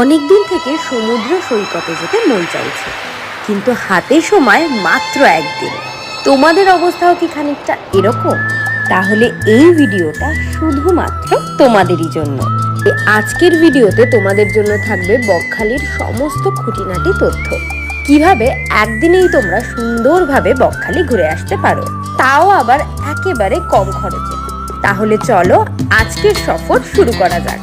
অনেক দিন থেকে সমুদ্র সৈকতে যেতে মন চাইছে। কিন্তু হাতে সময় মাত্র একদিন। তোমাদের অবস্থাও কি খানিকটা এরকম? তাহলে এই ভিডিওটা শুধুমাত্র তোমাদেরই জন্য। আজকের ভিডিওতে তোমাদের জন্য থাকবে বকখালির সমস্ত খুঁটিনাটি তথ্য। কীভাবে একদিনেই তোমরা সুন্দরভাবে বকখালি ঘুরে আসতে পারো, তাও আবার একেবারে কম খরচে। তাহলে চলো আজকের সফর শুরু করা যাক।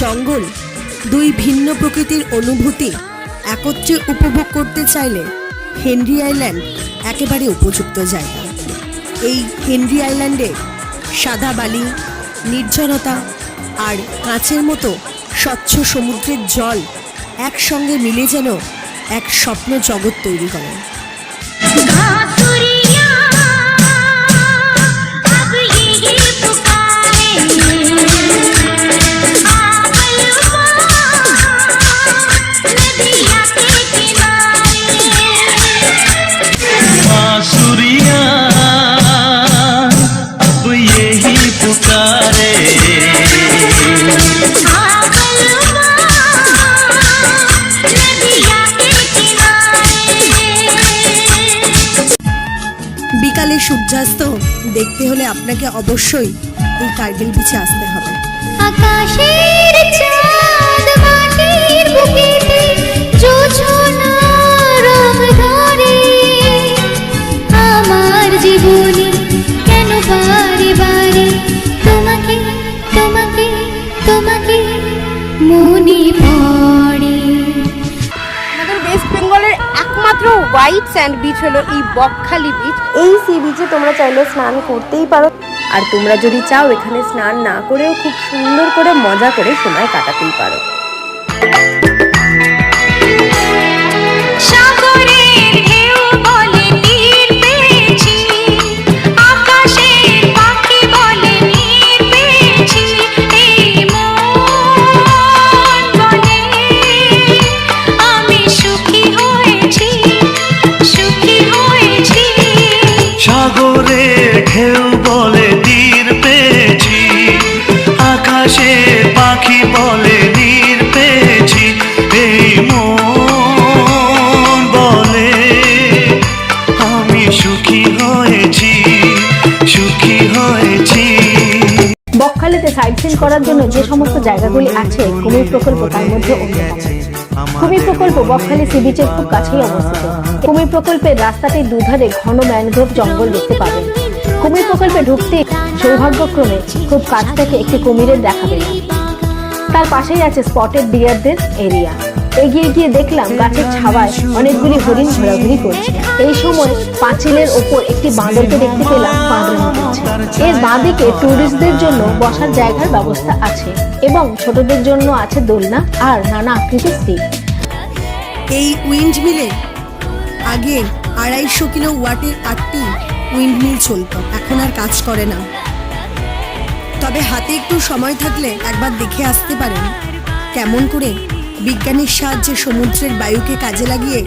জঙ্গল দুই ভিন্ন প্রকৃতির অনুভূতি একত্রে উপভোগ করতে চাইলে হেনরি আইল্যান্ড একেবারে উপযুক্ত জায়গা। এই হেনরি আইল্যান্ডে সাদা বালি, নির্জনতা আর কাঁচের মতো স্বচ্ছ সমুদ্রের জল একসঙ্গে মিলে যেন এক স্বপ্ন জগৎ তৈরি করে। দেখতে হলে আপনাকে অবশ্যই এই কার্গিল বিচে আসতে হবে। আকাশের চাঁদ মাটির বুকেতে জোছনা রং ধরে। আমার জীবনে কেন বারে বারে তোমাকে তোমাকে তোমাকে মনে পড়ে? আমাদের ওয়েস্ট বেঙ্গলের একমাত্র হোয়াইট স্যান্ড বিচ হলো এই বকখালি বিচ এই সি বিচে তোমরা চাইলে স্নান করতেই পারো। আর তোমরা যদি চাও এখানে স্নান না করেও খুব সুন্দর করে মজা করে সময় কাটাতেই পারো। বকখালিতে সাইট সিন করার জন্য যে সমস্ত জায়গাগুলি আছে, কুমির প্রকল্প তার মধ্যে কুমির প্রকল্প বকখালি সি বিচের খুব কাছেই অবস্থিত। কুমির প্রকল্পের রাস্তাটির দুধারে ঘন ম্যানগ্রোভ জঙ্গল দেখতে পাবেন কুমির প্রকল্পে ঢুকতে সৌভাগ্যক্রমে খুব কাছ থেকে একটি কুমিরের দেখা পেলাম। তার পাশেই আছে স্পটেড ডিয়ারদের এরিয়া এগিয়ে গিয়ে দেখলাম গাছের ছাওয়ায় অনেকগুলি হরিণ ঘোরাঘুরি করছে। এই সময় পাঁচিলের ওপর একটি বাঁদরকে দেখতে পেলাম করছে এর বাঁদিকে ট্যুরিস্টদের জন্য বসার জায়গার ব্যবস্থা আছে এবং ছোটদের জন্য আছে দোলনা আর নানা আকৃতির স্টিক এই উইন্ড মিলে আগে আড়াইশো কিলো ওয়াটের আটটি উইন্ড মিল চলতো, এখন আর কাজ করে না। তবে হাতে একটু সময় থাকলে একবার দেখে আসতে পারেন, কেমন করে? বিজ্ঞানের সাহায্যে সমুদ্রের বায়ুকে কাজে লাগিয়ে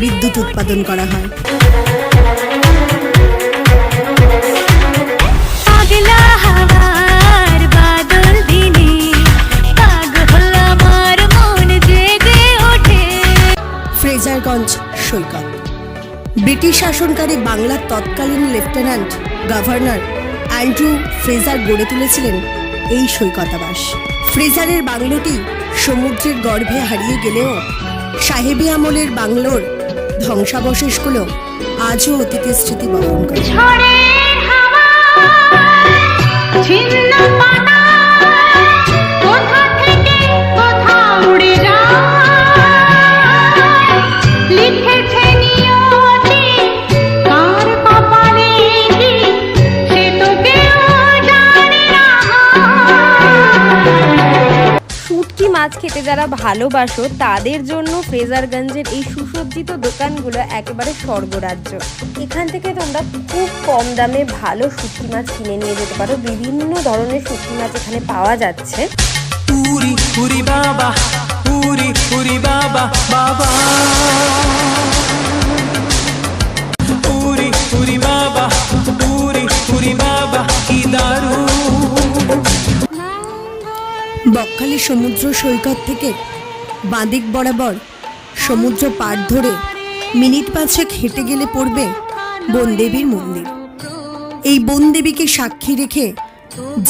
বিদ্যুৎ উৎপাদন করা হয়। ফ্রেজারগঞ্জ সৈকত। ব্রিটিশ শাসনকারী বাংলার তৎকালীন লেফটেন্যান্ট গভর্নর অ্যান্ড্রু ফ্রেজার গড়ে তুলেছিলেন এই সৈকতাবাস। ফ্রেজারের বাংলোটি সমুদ্রের গর্ভে হারিয়ে গেলেও সাহেবী আমলের বাংলোর ধ্বংসাবশেষগুলো আজও অতীতের স্মৃতি বহন করে। মাছ খেতে যারা ভালোবাসো, তাদের জন্য ফ্রেজারগঞ্জের এই সুসজ্জিত দোকানগুলো একেবারে স্বর্গরাজ্য। এখান থেকে তোমরা খুব কম দামে ভালো শুটকি মাছ কিনে নিয়ে যেতে পারো। বিভিন্ন ধরনের শুটকি মাছ এখানে পাওয়া যাচ্ছে। বাবা পুরি বাবা, পুরি পুরি বাবা, কি দারুণ। বকখালি সমুদ্র সৈকত থেকে বাঁদিক বরাবর সমুদ্র পার ধরে মিনিট পাঁচেক হেঁটে গেলে পড়বে বনদেবীর মন্দির। এই বনদেবীকে সাক্ষী রেখে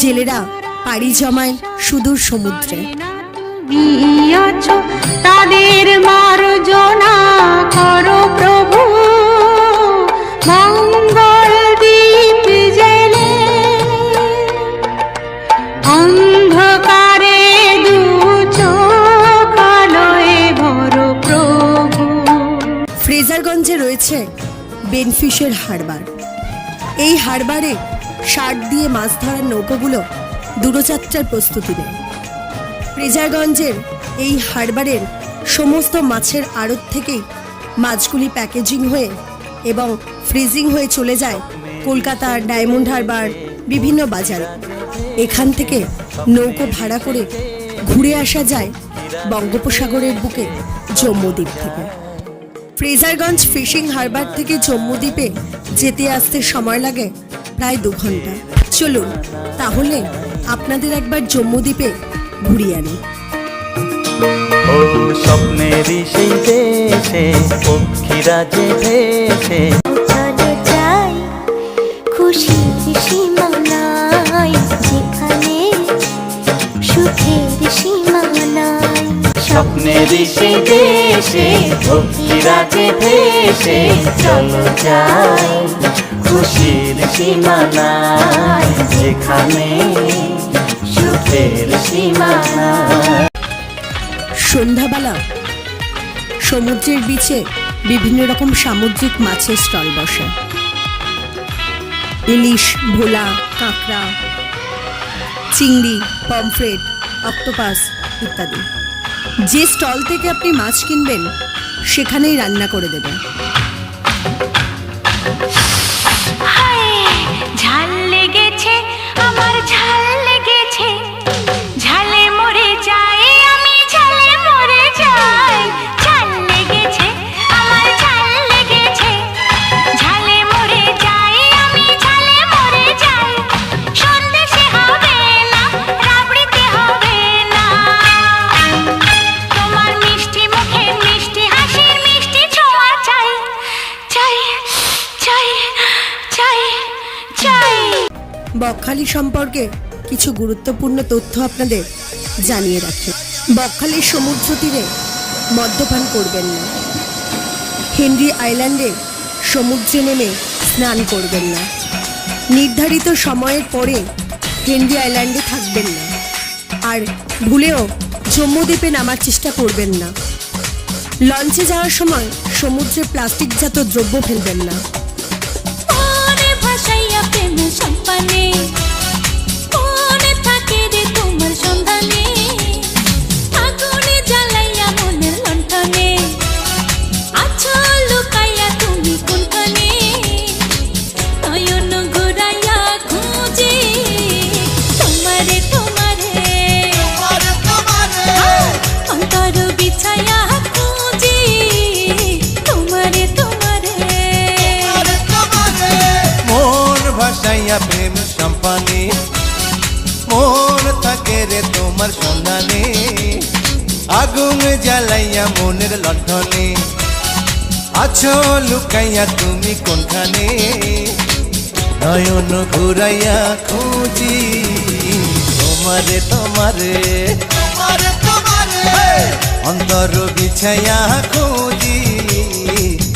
জেলেরা পাড়ি জমায় সুদূর সমুদ্রে। বেনফিশের হারবার। এই হারবারে শার্ট দিয়ে মাছ ধরার নৌকাগুলো দূরযাত্রার প্রস্তুতি নেয়। ফ্রেজারগঞ্জের এই হারবারের সমস্ত মাছের আড়ত থেকেই মাছগুলি প্যাকেজিং হয়ে এবং ফ্রিজিং হয়ে চলে যায় কলকাতার ডায়মন্ড হারবার বিভিন্ন বাজারে। এখান থেকে নৌকো ভাড়া করে ঘুরে আসা যায় বঙ্গোপসাগরের বুকে জম্মুদ্বীপ থেকে। ফ্রেজারগঞ্জ ফিশিং হারবার থেকে জম্মু দ্বীপে যেতে আসতে সময় লাগে প্রায় দু ঘণ্টা। চলুন, তাহলে আপনাদের একবার জম্মু দ্বীপে ঘুরিয়ে আনি। ভেসে। সীমানায় স্বপ্নেরই সেই দেশে যে ভেসে চলো যাই খুশির সীমানায় যেখানে সুখের সীমানা সন্ধ্যাবেলা, সমুদ্রের বিচে বিভিন্ন রকম সামুদ্রিক মাছের স্টল বসে। ইলিশ, ভোলা, কাঁকড়া, চিংড়ি, পমফ্রেট, অক্টোপাস ইত্যাদি। যে স্টল থেকে আপনি মাছ কিনবেন সেখানেই রান্না করে দেবে। ঝাল লেগেছে আমার ঝাল বকখালি সম্পর্কে কিছু গুরুত্বপূর্ণ তথ্য আপনাদের জানিয়ে রাখি। বকখালির সমুদ্র তীরে মদ্যপান করবেন না। হেনরি আইল্যান্ডে সমুদ্রে নেমে স্নান করবেন না। নির্ধারিত সময়ের পরে হেনরি আইল্যান্ডে থাকবেন না। আর ভুলেও জম্মুদ্বীপে নামার চেষ্টা করবেন না। লঞ্চে যাওয়ার সময় সমুদ্রে প্লাস্টিকজাত দ্রব্য ফেলবেন না। প্রেম ভাসাইয়া প্রেম সম্পানে মন থাকে রে তোমার সন্ধানে আগুন জ্বালাইয়া মনের লণ্ঠনে আছো লুকাইয়া তুমি কোনখানে নয়ন ঘুরাইয়া খুঁজি তোমারে তোমারে অন্তর বিছাইয়া খুঁজি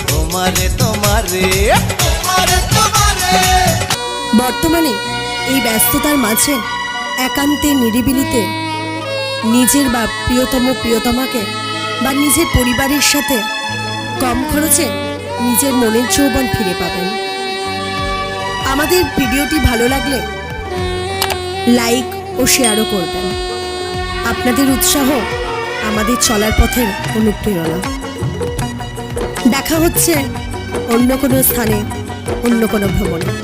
তোমারে তোমারে বর্তমানে এই ব্যস্ততার মাঝে, একান্তে, নিরিবিলিতে নিজের বা প্রিয়তম প্রিয়তমাকে বা নিজের পরিবারের সাথে কম খরচে নিজের মনের যৌবন ফিরে পাবেন। আমাদের ভিডিওটি ভালো লাগলে লাইক ও শেয়ারও করবেন। আপনাদের উৎসাহ আমাদের চলার পথের অনুপ্রেরণা। দেখা হচ্ছে অন্য কোনো স্থানে, অন্য কোনো ভ্রমণে।